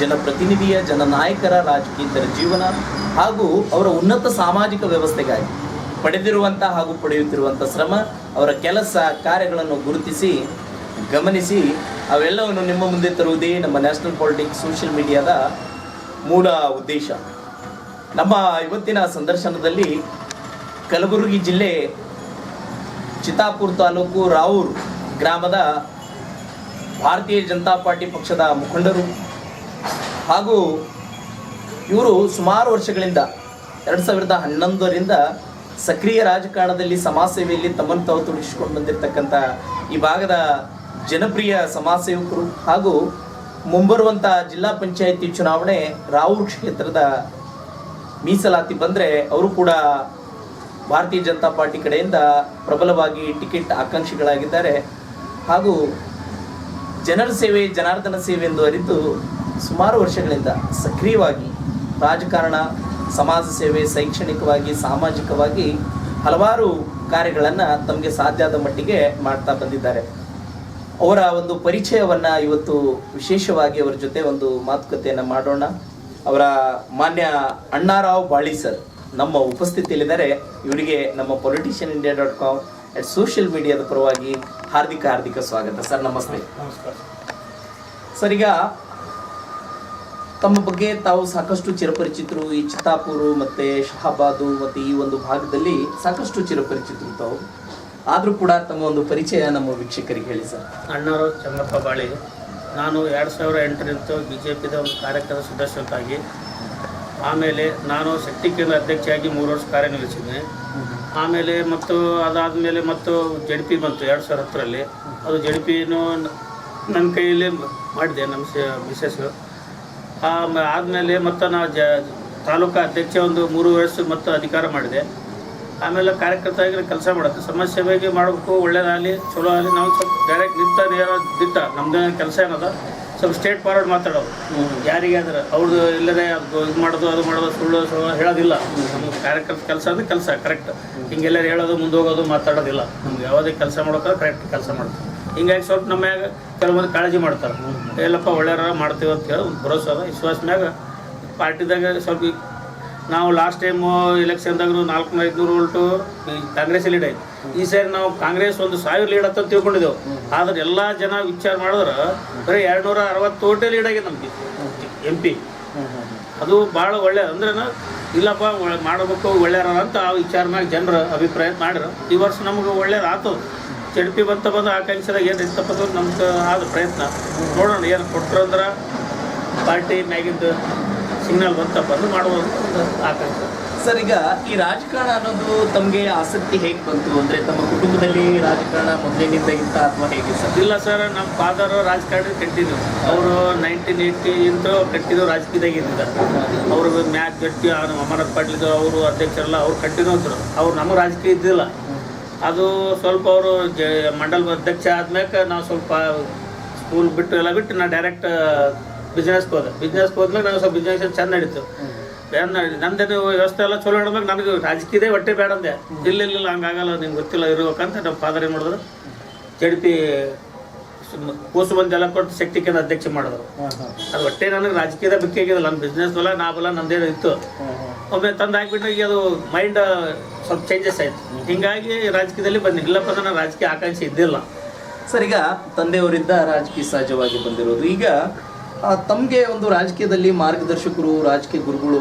ಜನಪ್ರತಿನಿಧಿಯ, ಜನನಾಯಕರ ರಾಜಕೀಯತರ ಜೀವನ ಹಾಗೂ ಅವರ ಉನ್ನತ ಸಾಮಾಜಿಕ ವ್ಯವಸ್ಥೆಗಾಗಿ ಪಡೆದಿರುವಂಥ ಹಾಗೂ ಪಡೆಯುತ್ತಿರುವಂಥ ಶ್ರಮ, ಅವರ ಕೆಲಸ ಕಾರ್ಯಗಳನ್ನು ಗುರುತಿಸಿ, ಗಮನಿಸಿ, ಅವೆಲ್ಲವನ್ನು ನಿಮ್ಮ ಮುಂದೆ ತರುವುದೇ ನಮ್ಮ ನ್ಯಾಷನಲ್ ಪಾಲಿಟಿಕ್ಸ್ ಸೋಷಿಯಲ್ ಮೀಡಿಯಾದ ಮೂಲ ಉದ್ದೇಶ. ನಮ್ಮ ಇವತ್ತಿನ ಸಂದರ್ಶನದಲ್ಲಿ ಕಲಬುರಗಿ ಜಿಲ್ಲೆ ಚಿತ್ತಾಪುರ್ ತಾಲೂಕು ರಾವೂರ್ ಗ್ರಾಮದ ಭಾರತೀಯ ಜನತಾ ಪಾರ್ಟಿ ಪಕ್ಷದ ಮುಖಂಡರು ಹಾಗೂ ಇವರು ಸುಮಾರು ವರ್ಷಗಳಿಂದ ಎರಡು ಸಾವಿರದ ಹನ್ನೊಂದರಿಂದ ಸಕ್ರಿಯ ರಾಜಕಾರಣದಲ್ಲಿ ಸಮಾಜ ಸೇವೆಯಲ್ಲಿ ತಮ್ಮನ್ನು ತಾವು ತೊಡಗಿಸಿಕೊಂಡು ಬಂದಿರತಕ್ಕಂಥ ಈ ಭಾಗದ ಜನಪ್ರಿಯ ಸಮಾಜ ಸೇವಕರು ಹಾಗೂ ಮುಂಬರುವಂಥ ಜಿಲ್ಲಾ ಪಂಚಾಯಿತಿ ಚುನಾವಣೆ ರಾವೂರ್ ಕ್ಷೇತ್ರದ ಮೀಸಲಾತಿ ಬಂದರೆ ಅವರು ಕೂಡ ಭಾರತೀಯ ಜನತಾ ಪಾರ್ಟಿ ಕಡೆಯಿಂದ ಪ್ರಬಲವಾಗಿ ಟಿಕೆಟ್ ಆಕಾಂಕ್ಷಿಗಳಾಗಿದ್ದಾರೆ ಹಾಗೂ ಜನರ ಸೇವೆ, ಜನಾರ್ದನ ಸೇವೆ ಎಂದು ಅರಿತು ಸುಮಾರು ವರ್ಷಗಳಿಂದ ಸಕ್ರಿಯವಾಗಿ ರಾಜಕಾರಣ ಸಮಾಜ ಸೇವೆ ಶೈಕ್ಷಣಿಕವಾಗಿ ಸಾಮಾಜಿಕವಾಗಿ ಹಲವಾರು ಕಾರ್ಯಗಳನ್ನು ತಮಗೆ ಸಾಧ್ಯ ಆದ ಮಟ್ಟಿಗೆ ಮಾಡ್ತಾ ಬಂದಿದ್ದಾರೆ. ಅವರ ಒಂದು ಪರಿಚಯವನ್ನು ಇವತ್ತು ವಿಶೇಷವಾಗಿ ಅವರ ಜೊತೆ ಒಂದು ಮಾತುಕತೆಯನ್ನು ಮಾಡೋಣ. ಅವರ ಮಾನ್ಯ ಅಣ್ಣಾರಾವ್ ಬಾಳಿ ಸರ್ ನಮ್ಮ ಉಪಸ್ಥಿತಿಯಲ್ಲಿದ್ದಾರೆ. ಇವರಿಗೆ ನಮ್ಮ politician India dot com and social ಮೀಡಿಯಾದ ಪರವಾಗಿ ಹಾರ್ದಿಕ ಹಾರ್ದಿಕ ಸ್ವಾಗತ. ಸರ್ ನಮಸ್ತೆ. ನಮಸ್ಕಾರ. ಸರ್ ಈಗ ತಮ್ಮ ಬಗ್ಗೆ ತಾವು ಸಾಕಷ್ಟು ಚಿರಪರಿಚಿತರು. ಈ ಚಿತ್ತಾಪುರು ಮತ್ತೆ ಶಹಾಬಾದು ಮತ್ತೆ ಈ ಒಂದು ಭಾಗದಲ್ಲಿ ಸಾಕಷ್ಟು ಚಿರಪರಿಚಿತರು ತಾವು. ಆದರೂ ಕೂಡ ತಮ್ಮ ಒಂದು ಪರಿಚಯ ನಮ್ಮ ವೀಕ್ಷಕರಿಗೆ ಹೇಳಿ ಸರ್. ಅಣ್ಣವರು ಚಂದ್ರಪ್ಪ ಬಾಳಿ. ನಾನು ಎರಡು ಸಾವಿರ ಎಂಟರಿಂದ ಬಿ ಜೆ ಪಿದ ಒಂದು ಕಾರ್ಯಕ್ರಮ ಸದಸ್ಯರಾಗಿ ಆಮೇಲೆ ನಾನು ಶಕ್ತಿ ಕೇಂದ್ರ ಅಧ್ಯಕ್ಷರಾಗಿ ಮೂರು ವರ್ಷ ಕಾರ್ಯನಿರ್ವಹಿಸಿದ್ದೆ. ಆಮೇಲೆ ಮತ್ತು ಅದಾದಮೇಲೆ ಮತ್ತು ಜಡ್ ಪಿ ಬಂತು ಎರಡು ಸಾವಿರ ಹತ್ತರಲ್ಲಿ. ಅದು ಜಡ್ ಪಿನೂ ನನ್ನ ಕೈಯಲ್ಲೇ ಮಾಡಿದೆ ನಮ್ಮ ಮಿಸಸ್ ಆದಮೇಲೆ ಮತ್ತು ನಾವು ಜ, ತಾಲೂಕು ಅಧ್ಯಕ್ಷ ಒಂದು ಮೂರು ವರ್ಷ ಮತ್ತು ಅಧಿಕಾರ ಮಾಡಿದೆ. ಆಮೇಲೆ ಕಾರ್ಯಕರ್ತಾಗಿ ಕೆಲಸ ಮಾಡುತ್ತೆ ಸಮಸ್ಯೆ ಬಗ್ಗೆ ಮಾಡಬೇಕು, ಒಳ್ಳೇದಾಗಲಿ, ಚಲೋ ಆಗಲಿ, ನಾವು ಸ್ವಲ್ಪ ಡೈರೆಕ್ಟ್ ನಿಂತ ನೇರ ದಿಟ್ಟ. ನಮ್ದು ಕೆಲಸ ಏನದ? ಸ್ವಲ್ಪ ಸ್ಟೇಟ್ ಫಾರ್ವರ್ಡ್ ಮಾತಾಡೋದು. ಯಾರಿಗೆ ಅಂದ್ರೆ ಅವ್ರದ್ದು ಇಲ್ಲದೆ ಅದು ಇದು ಮಾಡೋದು, ಅದು ಮಾಡೋದು, ಸುಳ್ಳು ಸುಳ್ಳು ಹೇಳೋದಿಲ್ಲ. ನಮ್ಗೆ ಕಾರ್ಯಕರ್ತ ಕೆಲಸ ಅಂದ್ರೆ ಕೆಲಸ ಕರೆಕ್ಟ್ ಹಿಂಗೆಲ್ಲರೂ ಹೇಳೋದು ಮುಂದೆ ಹೋಗೋದು ಮಾತಾಡೋದಿಲ್ಲ. ನಮ್ಗೆ ಯಾವುದೇ ಕೆಲಸ ಮಾಡೋಕೆ ಕರೆಕ್ಟ್ ಕೆಲಸ ಮಾಡ್ತೀವಿ. ಹಿಂಗಾಗಿ ಸ್ವಲ್ಪ ನಮ್ಮ ಮ್ಯಾಗ ಕೆಲವೊಂದು ಕಾಳಜಿ ಮಾಡ್ತಾರೆ. ಎಲ್ಲಪ್ಪ ಒಳ್ಳೆಯರ ಮಾಡ್ತೀವಿ ಅಂತ ಹೇಳಿ ಒಂದು ಭರೋಸೆ ಅದ. ವಿಶ್ವಾಸ ಮ್ಯಾಗ ಪಾರ್ಟಿದಾಗ ಸ್ವಲ್ಪ ನಾವು ಲಾಸ್ಟ್ ಟೈಮು ಎಲೆಕ್ಷನ್ದಾಗೂ ನಾಲ್ಕು ಐದುನೂರು ಓಲ್ಟು ಕಾಂಗ್ರೆಸ್ ಲೀಡ್ ಆಯ್ತು. ಈ ಸಾರಿ ನಾವು ಕಾಂಗ್ರೆಸ್ ಒಂದು ಸಾವಿರ ಲೀಡ್ ಅಂತ ತಿಳ್ಕೊಂಡಿದ್ದೆವು. ಆದ್ರೆ ಎಲ್ಲ ಜನ ವಿಚಾರ ಮಾಡಿದ್ರೆ ಬರೀ ಎರಡುನೂರ ಅರವತ್ತು ಓಟೆ ಲೀಡ್ ಆಗಿದೆ ನಮ್ಗೆ. ಎಂ ಪಿ ಅದು ಭಾಳ ಒಳ್ಳೆ ಅಂದ್ರೆ ಇಲ್ಲಪ್ಪ ಮಾಡಬೇಕು ಒಳ್ಳೆಯರ ಅಂತ ಆ ವಿಚಾರ ಮ್ಯಾಗ ಜನರ ಅಭಿಪ್ರಾಯ ಮಾಡ್ರು ಈ ವರ್ಷ ನಮ್ಗೆ ಒಳ್ಳೇದು ಆತು. ಜಡ್ ಪಿ ಬಂತ ಬಂದು ಆಕಾಂಕ್ಷದಾಗ ಏನು ಇತ್ತಪ್ಪ ಅಂದ್ರೆ ನಮ್ಗೆ ಆದ ಪ್ರಯತ್ನ. ನೋಡೋಣ ಏನು ಕೊಟ್ಟರು ಅಂದ್ರೆ ಪಾರ್ಟಿ ಮ್ಯಾಗಿದ್ದು ಸಿಗ್ನಲ್ ಬಂತಪ್ಪ ಅಂದ್ರೆ ಮಾಡ್ಬೋದು ಅಂತ ಒಂದು ಆಕಾಂಕ್ಷೆ ಸರ್ ಈಗ ಈ ರಾಜಕಾರಣ ಅನ್ನೋದು ತಮಗೆ ಆಸಕ್ತಿ ಹೇಗೆ ಬಂತು? ಅಂದರೆ ತಮ್ಮ ಕುಟುಂಬದಲ್ಲಿ ರಾಜಕಾರಣ ಮೊದಲಿನಿಂದ ಇತ್ತ ಅಥವಾ ಹೇಗೆ ಸರ್? ಇಲ್ಲ ಸರ್ ನಮ್ಮ ಫಾದರ್ ರಾಜಕಾರಣ ಕಟ್ಟಿದ್ರು. ಅವರು ನೈನ್ಟೀನ್ ಏಯ್ಟಿ ಇಂದ ಕಟ್ಟಿದ್ರು ರಾಜಕೀಯದಾಗ ಇದ್ದಿದ್ದಾರೆ ಅವರು ಮ್ಯಾಚ್ ಕಟ್ಟಿ ಅವನು ಅಮರನಾಥ್ ಪಾಟೀಲ್ ಅವರು ಅಧ್ಯಕ್ಷರಲ್ಲ ಅವ್ರು ಕಟ್ಟಿದ್ರು ಅಂತಾರೆ ಅವ್ರು ನಮ್ಮ ರಾಜಕೀಯ ಇದ್ದಿಲ್ಲ. ಅದು ಸ್ವಲ್ಪ ಅವರು ಜ ಮಂಡಲ ಅಧ್ಯಕ್ಷ ಆದ್ಮೇಲೆ ನಾವು ಸ್ವಲ್ಪ ಸ್ಕೂಲ್ ಬಿಟ್ಟು ಎಲ್ಲ ಬಿಟ್ಟು ನಾ ಡೈರೆಕ್ಟ್ ಬಿಸ್ನೆಸ್ಗೆ ಹೋದೆ. ಬಿಸ್ನೆಸ್ಗೆ ಹೋದ್ಮೇಲೆ ನಾವು ಸ್ವಲ್ಪ ಬಿಸ್ನೆಸ್ ಚೆಂದ ನಡೀತು. ನಂದೇನು ವ್ಯವಸ್ಥೆ ಎಲ್ಲ ಚಲೋ ನಡ್ಬೇಕು ನನಗೆ ರಾಜಕೀಯದೇ ಹೊಟ್ಟೆ ಬೇಡ ಅಂದೆ. ಇಲ್ಲ ಇಲ್ಲ ಹಂಗಾಗಲ್ಲ ನಿಂಗೆ ಗೊತ್ತಿಲ್ಲ ಇರ್ಬೇಕಂತ ನಮ್ಮ ಫಾದರ್ ಏನು ಮಾಡಿದ್ರು? ಜಡ್ಪಿ ಕೂಸು ಬಂದು ಎಲ್ಲ ಕೊಟ್ಟು ಶಕ್ತಿ ಕೇಂದ್ರ ಅಧ್ಯಕ್ಷ ಮಾಡಿದ್ರು. ಅದು ಹೊಟ್ಟೆ ನನಗೆ ರಾಜಕೀಯದ ಬಿಕ್ಕಿಲ್ಲ ನನ್ನ ಬಿಸ್ನೆಸ್ ಬಲ್ಲ ನಾ ಬಲ್ಲ ನಂದೇನು ಇತ್ತು. ಒಮ್ಮೆ ತಂದು ಹಾಕ್ಬಿಟ್ಟು ಈಗ ಅದು ಮೈಂಡ್ ಸ್ವಲ್ಪ ಚೇಂಜಸ್ ಆಯ್ತು. ಹಿಂಗಾಗಿ ರಾಜಕೀಯದಲ್ಲಿ ಬಂದಿಲ್ಲ. ಇಲ್ಲಪ್ಪ ನಾನು ರಾಜಕೀಯ ಆಕಾಂಕ್ಷೆ ಇದ್ದಿಲ್ಲ. ಸರ್ ಈಗ ತಂದೆಯವರಿಂದ ರಾಜಕೀಯ ಸಹಜವಾಗಿ ಬಂದಿರೋದು. ಈಗ ತಮಗೆ ಒಂದು ರಾಜಕೀಯದಲ್ಲಿ ಮಾರ್ಗದರ್ಶಕರು ರಾಜಕೀಯ ಗುರುಗಳು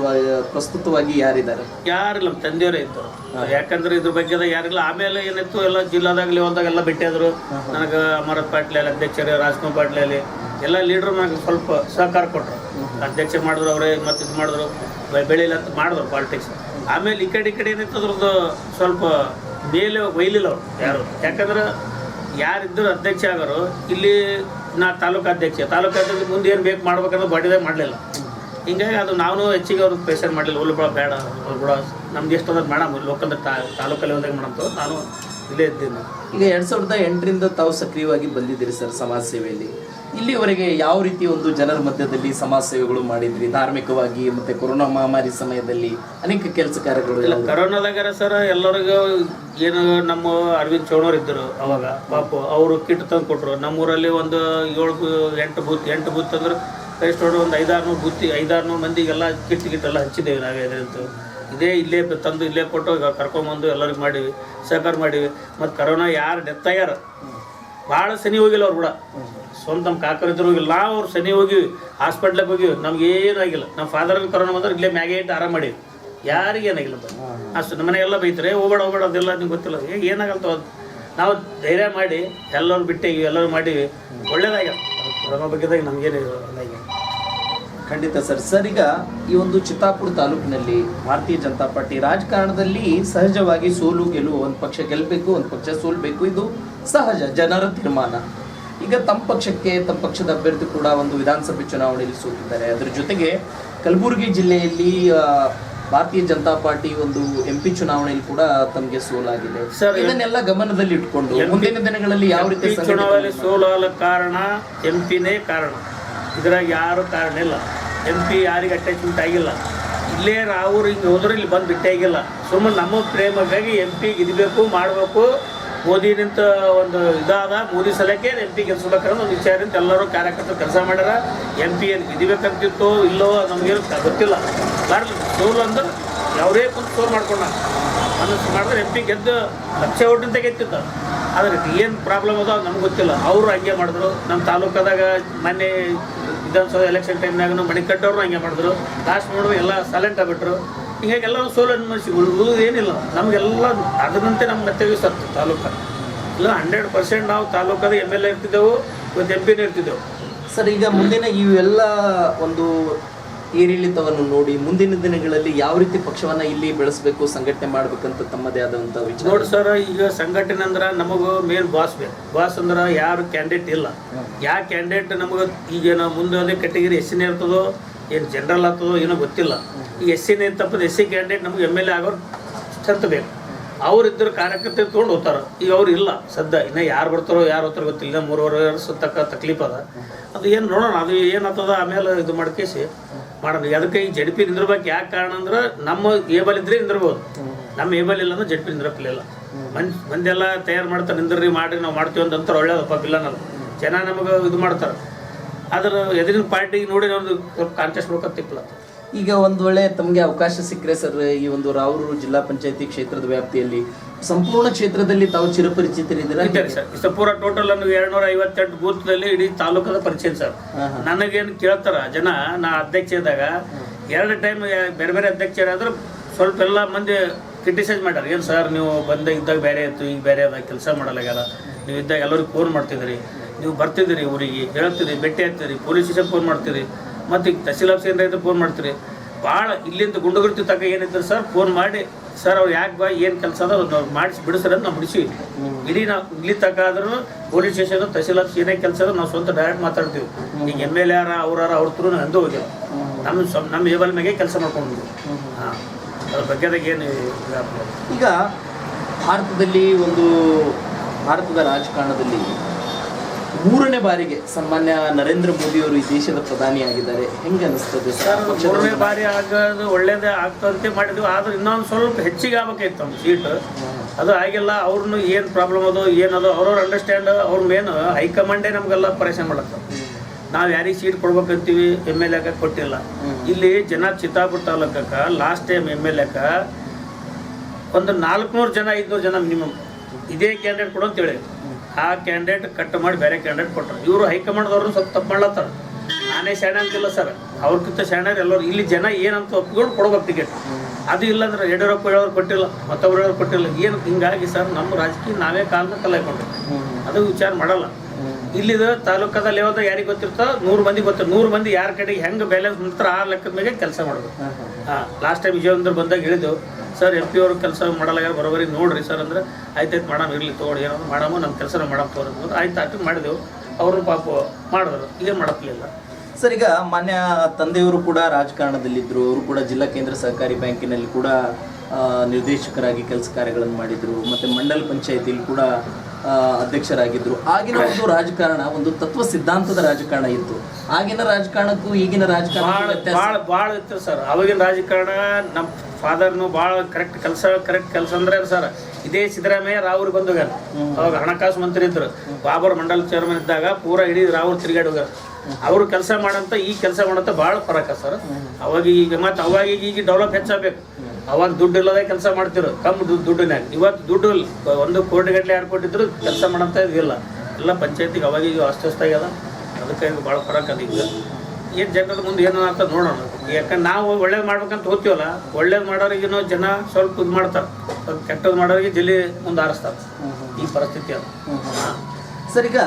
ಪ್ರಸ್ತುತವಾಗಿ ಯಾರಿದ್ದಾರೆ? ಯಾರಿಲ್ಲ ನಮ್ಮ ತಂದೆಯವರೇ ಇದ್ದರು. ಯಾಕಂದ್ರೆ ಇದ್ರ ಬಗ್ಗೆ ಯಾರಿಲ್ಲ. ಆಮೇಲೆ ಏನಿತ್ತು ಎಲ್ಲ ಜಿಲ್ಲಾದಾಗಲಿ ಹೋದಾಗೆಲ್ಲ ಬಿಟ್ಟಿದ್ರು. ನನಗೆ ಅಮರತ್ ಪಾಟ್ಲೆ ಅಲ್ಲಿ ಅಧ್ಯಕ್ಷರು ರಾಜ್ಕುಮಾರ್ ಪಾಟ್ಲೆ ಅಲ್ಲಿ. ಎಲ್ಲ ಲೀಡ್ರು ನನಗೆ ಸ್ವಲ್ಪ ಸಹಕಾರ ಕೊಟ್ಟರು ಅಧ್ಯಕ್ಷ ಮಾಡಿದ್ರು ಅವರೇ, ಮತ್ತು ಇದು ಮಾಡಿದ್ರು ಬೆಳೆಯಿಲ್ಲ ಅಂತ ಮಾಡಿದ್ರು ಪಾಲಿಟಿಕ್ಸ್ ಆಮೇಲೆ ಈ ಕಡೆ ಈ ಕಡೆ ಏನಿತ್ತು ಅದ್ರದ್ದು ಸ್ವಲ್ಪ ಮೇಲೆ ಒಯ್ಲಿಲ್ಲ ಅವರು ಯಾರು. ಯಾಕಂದ್ರೆ ಯಾರಿದ್ದರು ಅಧ್ಯಕ್ಷ ಆಗೋರು, ಇಲ್ಲಿ ನಾ ತಾಲೂಕು ಅಧ್ಯಕ್ಷ ತಾಲೂಕು ಅಧ್ಯಕ್ಷ ಮುಂದೆ ಏನು ಬೇಕು ಮಾಡ್ಬೇಕಂದ್ರೆ ಬಾಡಿದಾಗ ಮಾಡಲಿಲ್ಲ. ಹಿಂಗಾಗಿ ಅದು ನಾವು ಹೆಚ್ಚಿಗೆ ಅವ್ರಿಗೆ ಪ್ರೆಷರ್ ಮಾಡಲಿಲ್ಲ, ಹುಲ್ಲು ಬಿಡ, ಹುಲ್ಲು ನಮ್ದು ಎಷ್ಟು ಅಂದ್ರೆ ಮೇಡಮ್ ಲೋಕಲ್ ತಾಲೂಕಲ್ಲಿ ಹೋದಾಗ ಮೇಡಮ್ ನಾನು ಇಲ್ಲೇ ಇದ್ದೀನಿ. ಈಗ ಎರಡು ಸಾವಿರದ ಎಂಟರಿಂದ ತಾವು ಸಕ್ರಿಯವಾಗಿ ಬಂದಿದ್ದೀರಿ ಸರ್ ಸಮಾಜ ಸೇವೆಯಲ್ಲಿ. ಇಲ್ಲಿವರೆಗೆ ಯಾವ ರೀತಿ ಒಂದು ಜನರ ಮಧ್ಯದಲ್ಲಿ ಸಮಾಜ ಸೇವೆಗಳು ಮಾಡಿದ್ರಿ? ಧಾರ್ಮಿಕವಾಗಿ ಮತ್ತೆ ಕೊರೋನಾ ಮಹಾಮಾರಿ ಸಮಯದಲ್ಲಿ ಅನೇಕ ಕೆಲಸ ಕಾರ್ಯಗಳು? ಕರೋನಾದಾಗಾರ ಸರ್ ಎಲ್ಲರಿಗೂ ಏನು ನಮ್ಮ ಅರವಿಂದ್ ಚೌಣವ್ರು ಇದ್ದರು ಅವಾಗ ಪಾಪ ಅವರು ಕಿಟ್ ತಂದು ಕೊಟ್ಟರು ನಮ್ಮೂರಲ್ಲಿ ಒಂದು ಏಳು ಬೂ- ಎಂಟು ಬೂತ್ ಎಂಟು ಬೂತ್ ಅಂದ್ರೆ ಕನಿಷ್ಠ ನೋಡಿ ಒಂದು ಐದಾರುನೂರು ಬೂತಿ ಐದಾರುನೂರು ಮಂದಿಗೆಲ್ಲ ಕಿಟ್ ಕಿಟ್ ಎಲ್ಲ ಹಚ್ಚಿದ್ದೇವೆ ನಾವೇ ಅದರಂತೂ ಇದೇ ಇಲ್ಲೇ ತಂದು ಇಲ್ಲೇ ಕೊಟ್ಟು ಈಗ ಕರ್ಕೊಂಬಂದು ಎಲ್ಲರಿಗೂ ಮಾಡಿವಿ, ಸಹಕಾರ ಮಾಡಿವಿ. ಮತ್ತು ಕರೋನಾ ಯಾರು ಡೆತ್ ಆಗ್ಯಾರ? ಭಾಳ ಸನಿ ಹೋಗಿಲ್ಲ ಅವ್ರು ಕೂಡ. ಸ್ವಂತ ನಮ್ಮ ಕಾಕರಿದ್ರು ಹೋಗಿಲ್ಲ. ನಾವು ಅವ್ರು ಸನಿ ಹೋಗಿವಿ ಹಾಸ್ಪಿಟ್ಲಿಗೆ ಹೋಗಿವಿ. ನಮ್ಗೆ ಏನೂ ಆಗಿಲ್ಲ. ನಮ್ಮ ಫಾದರ್ ಕರೋನಾ ಬಂದ್ರೆ ಇಲ್ಲೇ ಮ್ಯಾಗೆ ಇಟ್ಟು ಆರಾಮ ಮಾಡೀವಿ. ಯಾರಿಗೆ ಏನಾಗಿಲ್ಲ ಅಷ್ಟು ನಮ್ಮ ಮನೆಗೆಲ್ಲ ಬೈತಾರೆ, ಹೋಗಬೇಡ, ಹೋಗ್ಬೇಡ ಅದೆಲ್ಲ ನಿಮ್ಗೆ ಗೊತ್ತಿಲ್ಲ. ಈಗ ಏನಾಗಲ್ತ ಅದು? ನಾವು ಧೈರ್ಯ ಮಾಡಿ ಎಲ್ಲರೂ ಬಿಟ್ಟೇವಿ ಎಲ್ಲರೂ ಮಾಡೀವಿ. ಒಳ್ಳೇದಾಗ್ಯಾವ. ಕರೋನಾ ಬಗ್ಗೆದಾಗ ನಮಗೇನು ಖಂಡಿತ ಸರ್. ಸರ್ ಈಗ ಈ ಒಂದು ಚಿತ್ತಾಪುರ ತಾಲೂಕಿನಲ್ಲಿ ಭಾರತೀಯ ಜನತಾ ಪಾರ್ಟಿ ರಾಜಕಾರಣದಲ್ಲಿ ಸಹಜವಾಗಿ ಸೋಲು ಗೆಲುವು ಒಂದು ಪಕ್ಷ ಗೆಲ್ಲಬೇಕು ಒಂದು ಪಕ್ಷ ಸೋಲ್ಬೇಕು ಇದು ಸಹಜ ಜನರ ತೀರ್ಮಾನ. ಈಗ ತಮ್ಮ ಪಕ್ಷಕ್ಕೆ ತಮ್ಮ ಪಕ್ಷದ ಅಭ್ಯರ್ಥಿ ಕೂಡ ಒಂದು ವಿಧಾನಸಭೆ ಚುನಾವಣೆಯಲ್ಲಿ ಸೋತಿದ್ದಾರೆ. ಅದರ ಜೊತೆಗೆ ಕಲಬುರಗಿ ಜಿಲ್ಲೆಯಲ್ಲಿ ಭಾರತೀಯ ಜನತಾ ಪಾರ್ಟಿ ಒಂದು ಎಂ ಪಿ ಚುನಾವಣೆಯಲ್ಲಿ ಕೂಡ ತಮಗೆ ಸೋಲಾಗಿದೆ. ಸರ್, ಇದನ್ನೆಲ್ಲ ಗಮನದಲ್ಲಿ ಇಟ್ಕೊಂಡು ಮುಂದಿನ ದಿನಗಳಲ್ಲಿ ಯಾವ ರೀತಿ ಚುನಾವಣೆ ಸೋಲಲ್ಲ ಕಾರಣ ಎಂ ಪಿನೇ ಕಾರಣ. ಇದ್ರಾಗ ಯಾರು ಕಾರಣ ಇಲ್ಲ. ಎಂ ಪಿ ಯಾರಿಗೆ ಅಟ್ಯಾಚ್ಮೆಂಟ್ ಆಗಿಲ್ಲ. ಇಲ್ಲೇ ನಾವು ಹಿಂಗೆ ಹೋದ್ರೆ ಇಲ್ಲಿ ಬಂದು ಬಿಟ್ಟಾಗಿಲ್ಲ ಸುಮ್ಮನೆ ನಮ್ಮ ಪ್ರೇಮಕ್ಕಾಗಿ ಎಂ ಪಿ ಇದ್ಬೇಕು ಮಾಡಬೇಕು. ಮೋದಿ ನಿಂತ ಒಂದು ಇದಾದ, ಮೋದಿ ಸಲಕ್ಕೆ ಎಂ ಪಿ ಗೆಲ್ಸ್ಬೇಕನ್ನೋ ಒಂದು ಅಂತ ಎಲ್ಲರೂ ಕಾರ್ಯಕರ್ತರು ಕೆಲಸ ಮಾಡ್ಯಾರ. ಎಂ ಪಿ ಏನು ಗೆದಿಬೇಕಂತಿತ್ತೋ ಇಲ್ಲೋ ನಮಗೇನು ಗೊತ್ತಿಲ್ಲ. ಬರಲಿ, ಸೋಲು ಅಂದ್ರೆ ಯಾವುದೇ ಕುಂತು ಸೋಲು ಮಾಡ್ಕೊಂಡ. ಮನಸ್ಸು ಮಾಡಿದ್ರೆ ಎಂ ಪಿ ಗೆದ್ದು ಲಕ್ಷ ಓಟಿಂದ ಗೆದ್ದಿದ್ದ ಆದರೆ ಏನು ಪ್ರಾಬ್ಲಮ್ ಅದ ನಮ್ಗೆ ಗೊತ್ತಿಲ್ಲ. ಅವರು ಹಂಗೆ ಮಾಡಿದ್ರು. ನಮ್ಮ ತಾಲೂಕದಾಗ ಮೊನ್ನೆ ವಿಧಾನಸಭಾ ಎಲೆಕ್ಷನ್ ಟೈಮ್ನಾಗೂ ಮಣಿ ಕಟ್ಟೋರು ಹಂಗೆ ಮಾಡಿದ್ರು. ಲಾಸ್ಟ್ ನೋಡುವ ಎಲ್ಲ ಸೈಲೆಂಟ್ ಆಗಿಬಿಟ್ರು. ಹೀಗಾಗಿ ಎಲ್ಲ ಸೋಲು ಅನ್ಮನಿಸಿ ಉಳಿದು ಏನಿಲ್ಲ. ನಮಗೆಲ್ಲ ಅದರಂತೆ ನಮ್ಮ ಮತ್ತೆ ಸತ್ತು ತಾಲೂಕ. ಇಲ್ಲ ಹಂಡ್ರೆಡ್ ಪರ್ಸೆಂಟ್ ನಾವು ತಾಲೂಕದ ಎಂ ಎಲ್ ಎ ಇರ್ತಿದ್ದೆವು ಇವತ್ತು ಎಂ ಪಿನೇ ಇರ್ತಿದ್ದೆವು. ಸರ್, ಈಗ ಮುಂದಿನ ಇವೆಲ್ಲ ಒಂದು ಏರಿಳಿತವನ್ನು ನೋಡಿ ಮುಂದಿನ ದಿನಗಳಲ್ಲಿ ಯಾವ ರೀತಿ ಪಕ್ಷವನ್ನ ಇಲ್ಲಿ ಬೆಳೆಸಬೇಕು, ಸಂಘಟನೆ ಮಾಡ್ಬೇಕಂತ ತಮ್ಮದೇ ಆದಂತ ವಿಚಾರ. ನೋಡಿ ಸರ್, ಈಗ ಸಂಘಟನೆ ಅಂದ್ರೆ ನಮಗೂ ಮೇನ್ ಬಾಸ್ ಬೇಕು. ಬಾಸ್ ಅಂದ್ರೆ ಯಾರು ಕ್ಯಾಂಡಿಡೇಟ್ ಇಲ್ಲ. ಯಾವ ಕ್ಯಾಂಡಿಡೇಟ್ ನಮಗೆ ನಾವು ಮುಂದೆ ಅದೇ ಕೆಟಗರಿ ಎಸ್ ಸಿನೇ ಇರ್ತದೋ, ಏನು ಜನರಲ್ ಆಗ್ತದೋ ಏನೋ ಗೊತ್ತಿಲ್ಲ. ಈ ಎಸ್ ಸಿನೇ ತಪ್ಪದ ಎಸ್ ಸಿ ಕ್ಯಾಂಡಿಡೇಟ್ ನಮ್ಗೆ ಎಂ ಎಲ್ ಎ ಆಗೋರು ಸ್ಟ್ರೆಂತ್ ಬೇಕು. ಅವ್ರು ಇದ್ರ ಕಾರ್ಯಕರ್ತರು ತೊಗೊಂಡು ಹೋಗ್ತಾರೆ. ಈಗ ಅವ್ರು ಇಲ್ಲ. ಸದ್ಯ ಇನ್ನು ಯಾರು ಬರ್ತಾರೋ, ಯಾರು ಹೋಗ್ತಾರೋ ಗೊತ್ತಿಲ್ಲ. ಮೂರುವರೆ ಸುತ್ತಕ್ಕ ತಕ್ಕ ತಕ್ಲೀಫ್ ಅದ. ಅದು ಏನು ನೋಡೋಣ. ಅದು ಏನಾಗ್ತದ ಆಮೇಲೆ ಇದು ಮಾಡ್ಕೇಸಿ. ಮಾಡೋಣ ಅದಕ್ಕೆ ಈ ಜಡ್ ಪಿ ನಿಂದಿರ್ಬೇಕು. ಯಾಕೆ ಕಾರಣ ಅಂದ್ರೆ ನಮ್ಮ ಏಬಲ್ ಇದ್ರೆ ನಿಂದಿರ್ಬೋದು. ನಮ್ಮ ಏಬಲ್ ಇಲ್ಲ ಅಂದ್ರೆ ಜಡ್ ಪಿ ನಿಂದ್ರಪ್ಪಿಲ್ಲ ಮನ್, ಮಂದೆಲ್ಲ ತಯಾರು ಮಾಡ್ತಾರೆ. ನಿಂದ್ರಿ ಮಾಡ್ರಿ, ನಾವು ಮಾಡ್ತೀವಿ ಅಂತ ಅಂತಾರೆ. ಒಳ್ಳೇದಪ್ಪ ಜನ ನಮಗೆ ಇದು ಮಾಡ್ತಾರೆ. ಆದ್ರೆ ಎದುರಿನ ಪಾರ್ಟಿಗೆ ನೋಡಿ ನಾವು ಸ್ವಲ್ಪ ಕಾಂಟೆಸ್ಟ್ ಮಾಡ್ಕೊತಿಪ್ಪಲ್ಲ ಈಗ ಒಂದು ವೇಳೆ ತಮಗೆ ಅವಕಾಶ ಸಿಕ್ಕರೆ ಸರ್ ಈ ಒಂದು ರಾವೂರು ಜಿಲ್ಲಾ ಪಂಚಾಯತಿ ಕ್ಷೇತ್ರದ ವ್ಯಾಪ್ತಿಯಲ್ಲಿ ಸಂಪೂರ್ಣ ಕ್ಷೇತ್ರದಲ್ಲಿ ತಾವು ಚಿರಪರಿಚಿತರಿದ್ದೀರಾ? ಇದ್ದಾರೆ ಸರ್ ಇಷ್ಟ ಪೂರ ಟೋಟಲ್ ನನಗೆ ಎರಡ್ನೂರ ಐವತ್ತೆಂಟು ಬೂತ್ನಲ್ಲಿ ಇಡೀ ತಾಲೂಕದ ಪರಿಚಯ ಸರ್. ನನಗೇನು ಕೇಳ್ತಾರ ಜನ ನಾ ಅಧ್ಯಕ್ಷ ಇದ್ದಾಗ ಎರಡು ಟೈಮ್ ಬೇರೆ ಬೇರೆ ಅಧ್ಯಕ್ಷರಾದ್ರೆ ಸ್ವಲ್ಪ ಎಲ್ಲ ಮಂದಿ ಕ್ರಿಟಿಸೈಸ್ ಮಾಡ್ಯಾರ. ಏನು ಸರ್ ನೀವು ಬಂದ ಇದ್ದಾಗ ಬೇರೆ ಇತ್ತು ಈಗ ಬೇರೆ ಅದ ಕೆಲಸ ಮಾಡಲಾಗ್ಯಾರ ನೀವು ಇದ್ದಾಗ ಎಲ್ಲರಿಗೂ ಫೋನ್ ಮಾಡ್ತಿದ್ರಿ ನೀವು ಬರ್ತಿದ್ದೀರಿ ಊರಿಗೆ ಹೇಳ್ತೀರಿ ಭೇಟಿ ಆಗ್ತೀರಿ ಪೊಲೀಸ್ ಸ್ಟೇಷನ್ ಫೋನ್ ಮಾಡ್ತೀರಿ ಮತ್ತು ಈಗ ತಹಸೀಲ್ ಆಫೀಸ್ ಏನಾರ ಫೋನ್ ಮಾಡ್ತೀರಿ. ಭಾಳ ಇಲ್ಲಿಂದ ಗುಂಡುಗುರ್ತಿ ತಕ ಏನಿದ್ರು ಸರ್ ಫೋನ್ ಮಾಡಿ ಸರ್ ಅವ್ರು ಯಾಕೆ ಬಾ ಏನು ಕೆಲಸ ಅದ ಅವ್ರು ಮಾಡಿಸಿ ಬಿಡಿಸ್ರ ಅಂತ ನಾವು ಬಿಡಿಸಿ ಇಡೀ ನಾವು ಇಲ್ಲಿ ತಕ ಆದ್ರೂ ಪೊಲೀಸ್ ಸ್ಟೇಷನ್ ತಹಸೀಲ್ ಆಫೀಸ್ ಏನೇ ಕೆಲಸ ಅದ ನಾವು ಸ್ವಂತ ಡೈರೆಕ್ಟ್ ಮಾತಾಡ್ತೀವಿ. ಈಗ ಎಂ ಎಲ್ ಎ ಯಾರ ಅವ್ರಾರ ಅವ್ರ ನಾವು ಎಂದೂ ಹೋಗ್ಯಾವ. ನಮ್ಮ ಸ್ವ ನಮ್ಮ ಏಬಲ್ ಮ್ಯಾಗೆ ಕೆಲಸ ಮಾಡ್ಕೊಂಡು ಹಾಂ. ಅದ್ರ ಬಗ್ಗೆದಾಗ ಏನು ಈಗ ಭಾರತದಲ್ಲಿ ಒಂದು ಭಾರತದ ರಾಜಕಾರಣದಲ್ಲಿ ಮೂರನೇ ಬಾರಿಗೆ ಸನ್ಮಾನ್ಯ ನರೇಂದ್ರ ಮೋದಿ ಅವರು ಈ ದೇಶದ ಪ್ರಧಾನಿ ಆಗಿದ್ದಾರೆ. ಹೆಂಗ ಅನಿಸ್ತದೆ ಮೂರನೇ ಬಾರಿ ಆಗೋದು ಒಳ್ಳೇದೇ ಆಗ್ತದಂತೆ ಮಾಡಿದ್ವಿ. ಆದ್ರೆ ಇನ್ನೊಂದು ಸ್ವಲ್ಪ ಹೆಚ್ಚಿಗೆ ಆಗ್ಬೇಕಾಯ್ತು ನಮ್ಮ ಸೀಟ್ ಅದು ಆಗಿಲ್ಲ ಅವ್ರನ್ನು ಏನು ಪ್ರಾಬ್ಲಮ್ ಅದು ಏನದು ಅವ್ರವ್ರ ಅಂಡರ್ಸ್ಟ್ಯಾಂಡ್ ಅವ್ರ ಮೇನ್ ಹೈಕಮಾಂಡೇ ನಮಗೆಲ್ಲ ಪರೇಷನ್ ಮಾಡತ್ತ. ನಾವು ಯಾರಿಗೆ ಸೀಟ್ ಕೊಡ್ಬೇಕಂತೀವಿ? ಎಂ ಎಲ್ ಎಕ್ಕ ಕೊಟ್ಟಿಲ್ಲ. ಇಲ್ಲಿ ಜನ ಚಿತ್ತಾಪುರ ತಾಲೂಕಕ್ಕೆ ಲಾಸ್ಟ್ ಟೈಮ್ ಎಂ ಎಲ್ ಎಕ್ಕ ಒಂದು ನಾಲ್ಕುನೂರು ಜನ ಐದುನೂರು ಜನ ಮಿನಿಮಮ್ ಇದೇ ಕ್ಯಾಂಡಿಡೇಟ್ ಕೊಡು ಅಂತ ಹೇಳಿ ಆ ಕ್ಯಾಂಡಿಡೇಟ್ ಕಟ್ ಮಾಡಿ ಬೇರೆ ಕ್ಯಾಂಡಿಡೇಟ್ ಕೊಟ್ಟರು ಇವರು ಹೈಕಮಾಂಡ್ದವ್ರು ಸ್ವಲ್ಪ ತಪ್ಪು ಮಾಡ್ಲತ್ತಾರ. ನಾನೇ ಶಾಣೆ ಅಂತಿಲ್ಲ ಸರ್ ಅವ್ರಕ್ಕಿಂತ ಶಾಣ್ಯರು ಎಲ್ಲರೂ. ಇಲ್ಲಿ ಜನ ಏನಂತ ಒಪ್ಕೊಂಡು ಕೊಡ್ಬೇಕು ಟಿಕೆಟ್ ಅದು ಇಲ್ಲಾಂದ್ರೆ ಯಡಿಯೂರಪ್ಪ ಹೇಳೋರು ಕೊಟ್ಟಿಲ್ಲ ಮತ್ತೊಬ್ರು ಹೇಳೋರು ಕೊಟ್ಟಿಲ್ಲ. ಏನು ಹಿಂಗಾಗಿ ಸರ್ ನಮ್ಮ ರಾಜಕೀಯ ನಾವೇ ಕಾಲದ ಕಲಾಯ್ಕೊಂಡ್ರು ಅದು ವಿಚಾರ ಮಾಡಲ್ಲ. ಇಲ್ಲಿದು ತಾಲೂಕದ ಲೆವೆಲ್ದಾಗ ಯಾರಿಗೆ ಗೊತ್ತಿರ್ತೋ ನೂರು ಮಂದಿ ಗೊತ್ತಿರ ನೂರು ಮಂದಿ ಯಾರ ಕಡೆಗೆ ಹೆಂಗೆ ಬ್ಯಾಲೆನ್ಸ್ ಮಾಡ್ತಾರೋ ಆ ಲೆಕ್ಕದ ಮೇಲೆ ಕೆಲಸ ಮಾಡೋದು. ಹಾಂ ಲಾಸ್ಟ್ ಟೈಮ್ ವಿಜಯವಂದ್ರ ಬಂದಾಗ ಹೇಳಿದ್ದು ಸರ್ ಎಂ ಪಿ ಅವರು ಕೆಲಸ ಮಾಡಲಾಗ ಬರೋಬರಿ ನೋಡ್ರಿ ಸರ್ ಅಂದ್ರೆ ಆಯ್ತಾಯ್ತು ಮಾಡಮ್ ಇರಲಿ ತೊಗೊಳಿ ಏನಾದ್ರು ಮಾಡಮು ನಮ್ಮ ಕೆಲಸ ಮಾಡಮ್ ತೋರಿಸ್ಬೋದು ಆಯ್ತು ಆಯ್ತು ಮಾಡಿದೆವು. ಅವರು ಪಾಪ ಮಾಡಿದ್ರು ಏನು ಮಾಡಕ್ಲಿಲ್ಲ ಸರ್ ಈಗ ಮಾನ್ಯ ತಂದೆಯವರು ಕೂಡ ರಾಜಕಾರಣದಲ್ಲಿದ್ದರು ಅವರು ಕೂಡ ಜಿಲ್ಲಾ ಕೇಂದ್ರ ಸಹಕಾರಿ ಬ್ಯಾಂಕಿನಲ್ಲಿ ಕೂಡ ನಿರ್ದೇಶಕರಾಗಿ ಕೆಲಸ ಕಾರ್ಯಗಳನ್ನು ಮಾಡಿದ್ರು ಮತ್ತೆ ಮಂಡಲ ಪಂಚಾಯತಿಯಲ್ಲಿ ಕೂಡ ಆ, ಅಧ್ಯಕ್ಷರಾಗಿದ್ರು. ಆಗಿನ ಒಂದು ರಾಜಕಾರಣ ಒಂದು ತತ್ವ ಸಿದ್ಧಾಂತದ ರಾಜಕಾರಣ ಇತ್ತು. ಆಗಿನ ರಾಜಕಾರಣಕ್ಕೂ ಈಗಿನ ರಾಜಕಾರಣ ಭಾಳ ಭಾಳ ಇತ್ತು ಸರ್. ಅವಾಗಿನ ರಾಜಕಾರಣ ನಮ್ಮ ಫಾದರ್ನು ಭಾಳ ಕರೆಕ್ಟ್ ಕೆಲಸ ಕರೆಕ್ಟ್ ಕೆಲಸ ಅಂದ್ರೆ ಸರ್. ಇದೇ ಸಿದ್ದರಾಮಯ್ಯ ರಾವ್ರಿಗೆ ಬಂದು ಅವಾಗ ಹಣಕಾಸು ಮಂತ್ರಿ ಇದ್ರು. ಬಾಬರ್ ಮಂಡಲ ಚೇರ್ಮನ್ ಇದ್ದಾಗ ಪೂರಾ ಇಡೀ ರಾವ್ರು ತಿರುಗಾಡಿ ಹೋಗ್ಯಾರ. ಅವರು ಕೆಲಸ ಮಾಡಂತ, ಈ ಕೆಲಸ ಮಾಡಂತ ಭಾಳ ಫರಕ ಸರ್. ಅವಾಗ ಈಗ ಮತ್ತೆ ಅವಾಗ ಈಗ ಈಗ ಡೆವಲಪ್ ಹೆಚ್ಚಾಗಬೇಕು. ಅವಾಗ ದುಡ್ಡು ಇಲ್ಲದೆ ಕೆಲಸ ಮಾಡ್ತಿರು ಕಮ್ಮಿ ದುಡ್ಡು ದುಡ್ಡಿನಾಗ ಇವತ್ತು ದುಡ್ಡು ಇಲ್ಲ. ಒಂದು ಕೋಟಿ ಗಟ್ಟಲೆ ಎರಡು ಕೋಟಿ ಇದ್ರು ಕೆಲಸ ಮಾಡಂತ ಇದಿಲ್ಲ. ಎಲ್ಲ ಪಂಚಾಯತಿಗೆ ಅವಾಗ ಈಗ ಅಸ್ತ ಅದಕ್ಕೆ ಅದಕ್ಕೆ ಭಾಳ ಫರಕ ಅದ ಈಗ. ಏನು ಜನರ ಮುಂದೆ ಏನು ಅಂತ ನೋಡೋಣ. ಯಾಕಂದ್ರೆ ನಾವು ಒಳ್ಳೇದು ಮಾಡ್ಬೇಕಂತ ಹೋಗ್ತೀವಲ್ಲ, ಒಳ್ಳೇದು ಮಾಡೋರಿಗಿನೂ ಜನ ಸ್ವಲ್ಪ ಇದು ಮಾಡ್ತಾರೆ. ಕೆಟ್ಟದ್ದು ಮಾಡೋರಿಗೆ ಜಲ್ಲಿ ಮುಂದೆ ಈ ಪರಿಸ್ಥಿತಿ ಅದು. ಸರ್ ಈಗ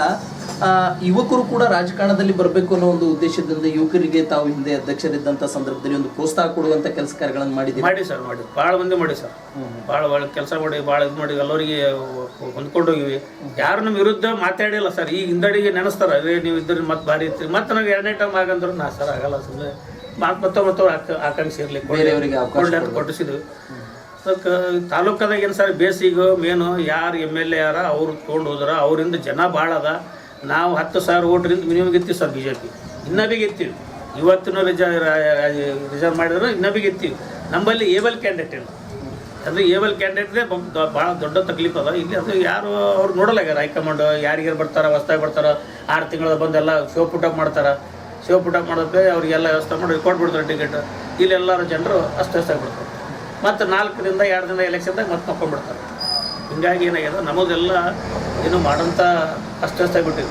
ಯುವಕರು ಕೂಡ ರಾಜಕಾರಣದಲ್ಲಿ ಬರಬೇಕು ಅನ್ನೋ ಒಂದು ಉದ್ದೇಶದಿಂದ ಯುವಕರಿಗೆ ತಾವು ಹಿಂದೆ ಅಧ್ಯಕ್ಷರಿದ್ದಂಥ ಸಂದರ್ಭದಲ್ಲಿ ಒಂದು ಪ್ರೋತ್ಸಾಹ ಕೊಡುವಂತ ಕೆಲಸ ಕಾರ್ಯಗಳನ್ನು ಮಾಡಿದ್ದೀವಿ ಮಾಡಿ ಸರ್ ಮಾಡಿ. ಭಾಳ ಮಂದಿ ಮಾಡಿ ಸರ್. ಭಾಳ ಒಳ್ಳೆ ಕೆಲಸ ಮಾಡಿ ಭಾಳ ಇದು ಮಾಡಿ ಎಲ್ಲರಿಗೆ ಹೊಂದ್ಕೊಂಡು ಹೋಗಿವಿ ಯಾರು ನಮ್ಮ ವಿರುದ್ಧ ಮಾತಾಡಿಲ್ಲ ಸರ್. ಈಗ ಹಿಂದಡಿಗೆ ನೆನೆಸ್ತಾರ. ಅದೇ ನೀವು ಇದ್ರಿ ಮತ್ತೆ ಭಾರಿ ಇರ್ತೀರಿ ಮತ್ತೆ ನಾವು ಎರಡನೇ ಟೈಮ್ ಆಗಂದ್ರು ನಾ ಸರ್ ಆಗಲ್ಲ ಸುಮ್ಮನೆ ಮತ್ತೆ ಮತ್ತೆ ಮತ್ತೆ ಆಕಾಂಕ್ಷಿ ಇರಲಿ ಕೊಟ್ಟಿಸಿದ್ವಿ. ಅದಕ್ಕೆ ತಾಲೂಕದಾಗ ಏನು ಸರ್ ಬೇಸಿಗೆ ಮೇನು ಯಾರು ಎಂ ಎಲ್ ಎ ಯಾರ ಅವ್ರು ತೊಗೊಂಡು ಹೋದ್ರ ಅವರಿಂದ ಜನ ಭಾಳ ಅದ. ನಾವು ಹತ್ತು ಸಾವಿರ ಓಟ್ರಿಂದ ಮಿನಿಮಮ್ ಗೆತ್ತೀವಿ ಸರ್ ಬಿ ಜೆ ಪಿ ಇನ್ನೂ ಬಿ ಗೆತ್ತೀವಿ ಇವತ್ತಿನ ರಿಸರ್ವ್ ಮಾಡಿದ್ರು ಇನ್ನೂ ಬಿ ಗೆತ್ತೀವಿ. ನಮ್ಮಲ್ಲಿ ಏಬಲ್ ಕ್ಯಾಂಡಿಡೇಟ್ ಇಲ್ಲ. ಅಂದರೆ ಏಬಲ್ ಕ್ಯಾಂಡಿಡೇಟ್ಗೆ ಭಾಳ ದೊಡ್ಡ ತಕ್ಲೀಫ್ ಅದ. ಇಲ್ಲಿ ಅದು ಯಾರು ಅವ್ರು ನೋಡಲ್ಲ ಈಗ ಹೈಕಮಾಂಡ್, ಯಾರಿಗಾರು ಬರ್ತಾರೆ, ಹೊಸ್ದಾಗಿ ಬರ್ತಾರೆ, ಆರು ತಿಂಗಳ ಬಂದೆಲ್ಲ ಶೋ ಪುಟಪ್ ಮಾಡ್ತಾರೆ. ಶೋ ಪುಟಪ್ ಮಾಡೋದಕ್ಕೆ ಅವರಿಗೆಲ್ಲ ವ್ಯವಸ್ಥೆ ಮಾಡಿ ಕೊಟ್ಬಿಡ್ತಾರೆ ಟಿಕೆಟ್. ಇಲ್ಲಿ ಎಲ್ಲರೂ ಜನರು ಅಸ್ತವ್ಯಸ್ತಾಗ್ಬಿಡ್ತಾರೆ ಮತ್ತು ನಾಲ್ಕರಿಂದ ಎರಡು ದಿನ ಎಲೆಕ್ಷನ್ದಾಗ ಮತ್ತೆ ಮಕ್ಕೊಂಡ್ಬಿಡ್ತಾರೆ. ಹಿಂಗಾಗಿ ಏನಾಗ್ಯದ ನಮಗೆಲ್ಲ ಏನು ಮಾಡೋಂಥ ಅಸ್ತವ್ಯಸ್ತಾಗ್ಬಿಟ್ಟಿವಿ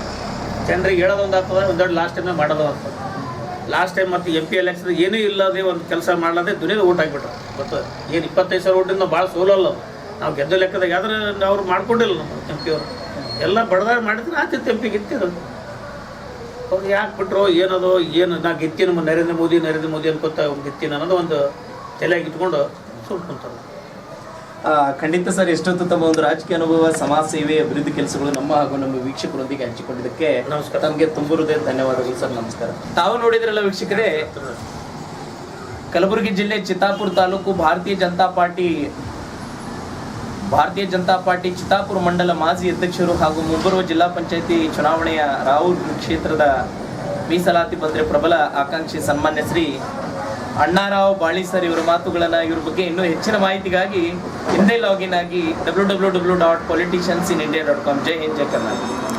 ಜನರಿಗೆ ಹೇಳೋದೊಂದು ಆಗ್ತದೆ ಒಂದೆರಡು ಲಾಸ್ಟ್ ಟೈಮ್ ಮಾಡೋದು ಆಗ್ತದೆ. ಲಾಸ್ಟ್ ಟೈಮ್ ಮತ್ತು ಎಂ ಪಿ ಎಲೆಕ್ಷನ್ ಏನೂ ಇಲ್ಲದೆ ಒಂದು ಕೆಲಸ ಮಾಡಲಾದೆ ದುನಿಯಾದ ಓಟ್ ಆಗಿಬಿಟ್ರು ಗೊತ್ತು ಏನು ಇಪ್ಪತ್ತೈದು ಸಾವಿರ ಓಟಿಂದ ಭಾಳ ಸೋಲಲ್ಲ. ನಾವು ಗೆದ್ದ ಲೆಕ್ಕದಾಗ ಯಾವ್ದಾರ ಅವ್ರು ಮಾಡ್ಕೊಂಡಿಲ್ಲ ನಮ್ಮ ಎಂ ಪಿ ಅವರು. ಎಲ್ಲ ಬಡದಾಗ ಮಾಡಿದ್ರೆ ಆತಿತ್ತು ಎಂ ಪಿ ಗೆತ್ತಿರೋದು ಅವ್ರು ಯಾಕೆ ಬಿಟ್ರು ಏನದು ಏನು ನಾ ಗೆತ್ತಿನ ನರೇಂದ್ರ ಮೋದಿ ನರೇಂದ್ರ ಮೋದಿ ಅನ್ಕೋತ ಗೆತ್ತಿನ ಅನ್ನೋದು ಒಂದು ತಲೆಯಾಗಿ ಇಟ್ಕೊಂಡು ಸುಮ್ಮನೆ ಕುಂತಾರೆ ಆ, ಖಂಡಿತ ಸರ್ ಎಷ್ಟೊತ್ತು ತಮ್ಮ ಒಂದು ರಾಜಕೀಯ ಅನುಭವ ಸಮಾಜ ಸೇವೆ ಅಭಿವೃದ್ಧಿ ಕೆಲಸಗಳು ನಮ್ಮ ಹಾಗೂ ನಮ್ಮ ವೀಕ್ಷಕರೊಂದಿಗೆ ಹಂಚಿಕೊಂಡಿದ್ದಕ್ಕೆ ನಮಸ್ಕಾರ. ತಮಗೆ ತುಂಬ ಹೃದಯ ಧನ್ಯವಾದಗಳು ಸರ್ ನಮಸ್ಕಾರ ತಾವು ನೋಡಿದ್ರಲ್ಲ ವೀಕ್ಷಕರೇ ಕಲಬುರಗಿ ಜಿಲ್ಲೆ ಚಿತ್ತಾಪುರ ತಾಲೂಕು ಭಾರತೀಯ ಜನತಾ ಪಾರ್ಟಿ ಭಾರತೀಯ ಜನತಾ ಪಾರ್ಟಿ ಚಿತ್ತಾಪುರ ಮಂಡಲ ಮಾಜಿ ಅಧ್ಯಕ್ಷರು ಹಾಗೂ ಮುಂಬರುವ ಜಿಲ್ಲಾ ಪಂಚಾಯತಿ ಚುನಾವಣೆಯ ರಾವೂರ್ ಕ್ಷೇತ್ರದ ಮೀಸಲಾತಿ ಬಂದರೆ ಪ್ರಬಲ ಆಕಾಂಕ್ಷಿ ಸನ್ಮಾನ್ಯ ಶ್ರೀ ಅಣ್ಣಾರಾವ್ ಬಾಳಿ ಸರ್ ಇವರ ಮಾತುಗಳನ್ನ ಇವ್ರ ಬಗ್ಗೆ ಇನ್ನೂ ಹೆಚ್ಚಿನ ಮಾಹಿತಿಗಾಗಿ ಹಿಂದೆ ಲಾಗಿನ್ ಆಗಿ W W W dot politicians in India dot com ಜೈ ಹಿಂದ್, ಜೈ ಕರ್ನಾಟಕ.